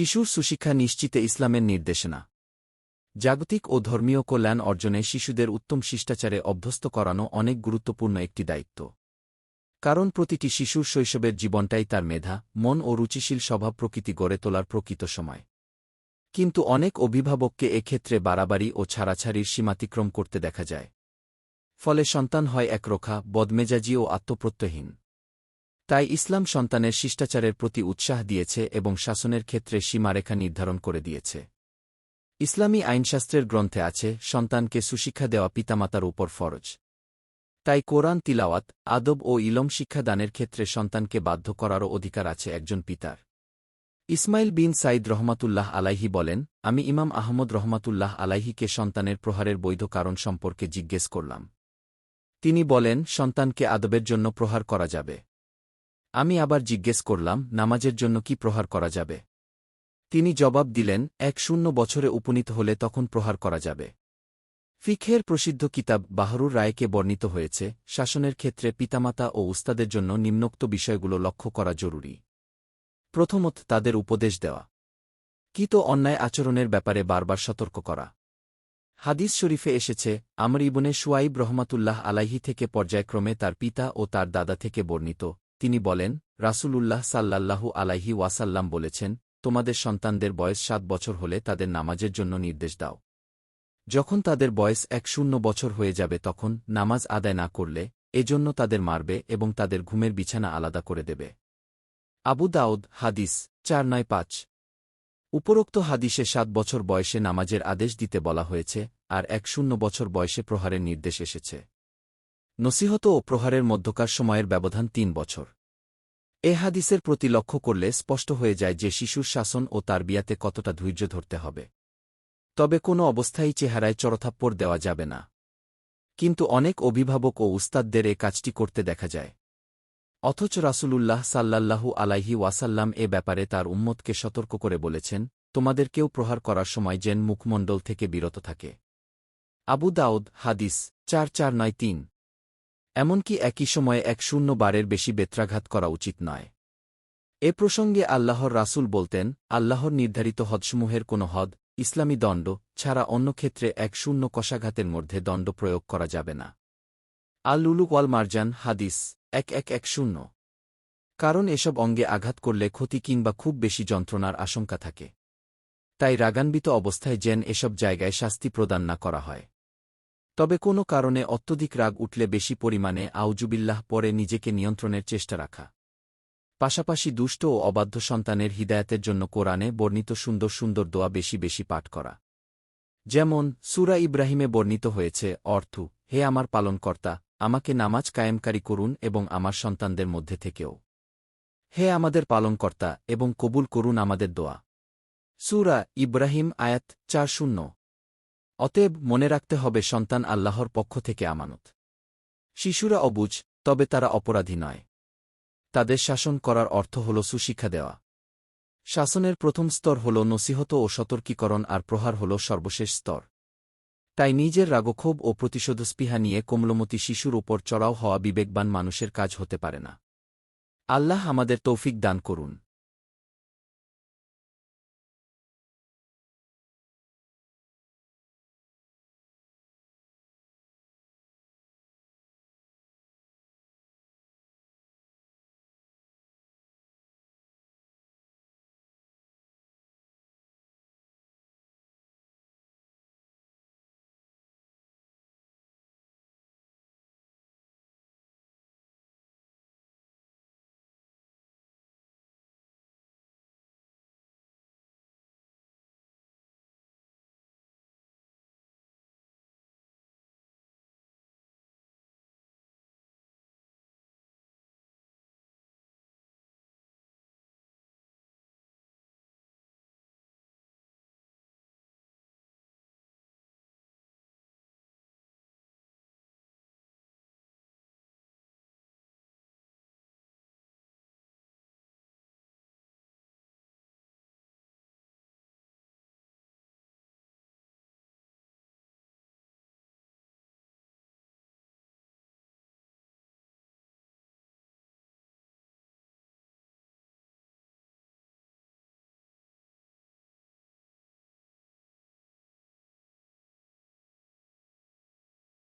শিশুর সুশিক্ষা নিশ্চিতে ইসলামের নির্দেশনা। জাগতিক ও ধর্মীয় কল্যাণ অর্জনে শিশুদের উত্তম শিষ্টাচারে অভ্যস্ত করানো অনেক গুরুত্বপূর্ণ একটি দায়িত্ব। কারণ প্রতিটি শিশুর শৈশবের জীবনটাই তার মেধা, মন ও রুচিশীল স্বভাব প্রকৃতি গড়ে তোলার প্রকৃত সময়। কিন্তু অনেক অভিভাবককে এক্ষেত্রে বাড়াবাড়ি ও ছাড়াছাড়ির সীমাতিক্রম করতে দেখা যায়। ফলে সন্তান হয় একরোখা, বদমেজাজি ও আত্মপ্রত্যয়হীন তাই ইসলাম সন্তানের শিষ্টাচারের প্রতি উৎসাহ দিয়েছে এবং শাসনের ক্ষেত্রে সীমারেখা নির্ধারণ করে দিয়েছে। ইসলামী আইনশাস্ত্রের গ্রন্থে আছে, সন্তানকে সুশিক্ষা দেওয়া পিতামাতার উপর ফরজ। তাই কোরআন তিলাওয়াত, আদব ও ইলম শিক্ষাদানের ক্ষেত্রে সন্তানকে বাধ্য করারও অধিকার আছে একজন পিতার। ইসমাইল বিন সাইদ রহমাতুল্লাহ আলাইহি বলেন, আমি ইমাম আহমদ রহমাতুল্লাহ আলাইহিকে সন্তানের প্রহারের বৈধ কারণ সম্পর্কে জিজ্ঞেস করলাম। তিনি বলেন, সন্তানকে আদবের জন্য প্রহার করা যাবে। আমি আবার জিজ্ঞেস করলাম, নামাজের জন্য কি প্রহার করা যাবে? তিনি জবাব দিলেন, এক শূন্য বছরে উপনীত হলে তখন প্রহার করা যাবে। ফিখের প্রসিদ্ধ কিতাব বাহরুর রায়কে বর্ণিত হয়েছে, শাসনের ক্ষেত্রে পিতামাতা ও উস্তাদের জন্য নিম্নোক্ত বিষয়গুলো লক্ষ্য করা জরুরি। প্রথমত, তাদের উপদেশ দেওয়া। কিত অন্যায় আচরণের ব্যাপারে বারবার সতর্ক করা। হাদিস শরীফে এসেছে, আমর ইবনে সুয়াইব রহমাতুল্লাহ আলাইহি থেকে পর্যায়ক্রমে তার পিতা ও তার দাদা থেকে বর্ণিত তিনি বলেন, রাসূলুল্লাহ সাল্লাল্লাহু আলাইহি ওয়াসাল্লাম বলেছেন, তোমাদের সন্তানদের বয়স সাত বছর হলে তাদের নামাজের জন্য নির্দেশ দাও। যখন তাদের বয়স এক শূন্য বছর হয়ে যাবে তখন নামাজ আদায় না করলে, এজন্য তাদের মারবে এবং তাদের ঘুমের বিছানা আলাদা করে দেবে। আবু দাউদ, হাদিস, চার নয় পাঁচ। উপরোক্ত হাদিসে সাত বছর বয়সে নামাজের আদেশ দিতে বলা হয়েছে, আর এক শূন্য বছর বয়সে প্রহারের নির্দেশ এসেছে। নসিহত ও প্রহারের মধ্যকার সময়ের ব্যবধান তিন বছর। এ হাদিসের প্রতি লক্ষ্য করলে স্পষ্ট হয়ে যায় যে শিশুর শাসন ও তার বিয়াতে কতটা ধৈর্য ধরতে হবে। তবে কোনো অবস্থায় চেহারায় চরথাপ্পড় দেওয়া যাবে না। কিন্তু অনেক অভিভাবক ও উস্তাদদের এ কাজটি করতে দেখা যায়। অথচ রাসূলুল্লাহ সাল্লাল্লাহু আলাইহি ওয়াসাল্লাম এ ব্যাপারে তার উম্মতকে সতর্ক করে বলেছেন তোমাদেরকেও প্রহার করার সময় যেন মুখমণ্ডল থেকে বিরত থাকে। আবু দাউদ, হাদিস, চার চার নয় তিন। এমনকি একই সময়ে এক শূন্য বারের বেশি বেত্রাঘাত করা উচিত নয়। এ প্রসঙ্গে আল্লাহর রাসূল বলতেন, আল্লাহর নির্ধারিত হদসমূহের কোনো হদ, ইসলামী দণ্ড, ছাড়া অন্য ক্ষেত্রে এক শূন্য কষাঘাতের মধ্যে দণ্ড প্রয়োগ করা যাবে না। আল লুলুক ওয়াল মারজান হাদিস, এক এক এক শূন্য। কারণ এসব অঙ্গে আঘাত করলে ক্ষতি কিংবা খুব বেশি যন্ত্রণার আশঙ্কা থাকে। তাই রাগান্বিত অবস্থায় যেন এসব জায়গায় শাস্তি প্রদান না করা হয়। তবে কোনো কারণে অত্যধিক রাগ উঠলে বেশি পরিমাণে আউজুবিল্লাহ পরে নিজেকে নিয়ন্ত্রণের চেষ্টা রাখা। পাশাপাশি দুষ্ট ও অবাধ্য সন্তানের হিদায়তের জন্য কোরআনে বর্ণিত সুন্দর সুন্দর দোয়া বেশি বেশি পাঠ করা। যেমন, সুরা ইব্রাহিমে বর্ণিত হয়েছে, অর্থ, হে আমার পালনকর্তা, আমাকে নামাজ কায়েমকারী করুন এবং আমার সন্তানদের মধ্যে থেকেও। হে আমাদের পালনকর্তা, এবং কবুল করুন আমাদের দোয়া। সুরা ইব্রাহিম আয়াত চার শূন্য। অতএব মনে রাখতে হবে সন্তান আল্লাহর পক্ষ থেকে আমানত। শিশুরা অবুঝ তবে তারা অপরাধী নয়। তাদের শাসন করার অর্থ হল সুশিক্ষা দেওয়া। শাসনের প্রথম স্তর হল নসিহত ও সতর্কীকরণ আর প্রহার হল সর্বশেষ স্তর। তাই নিজের রাগক্ষোভ ও প্রতিশোধ প্রতিশোধস্পৃহা নিয়ে কোমলমতি শিশুর উপর চড়াও হওয়া বিবেকবান মানুষের কাজ হতে পারে না। আল্লাহ আমাদের তৌফিক দান করুন।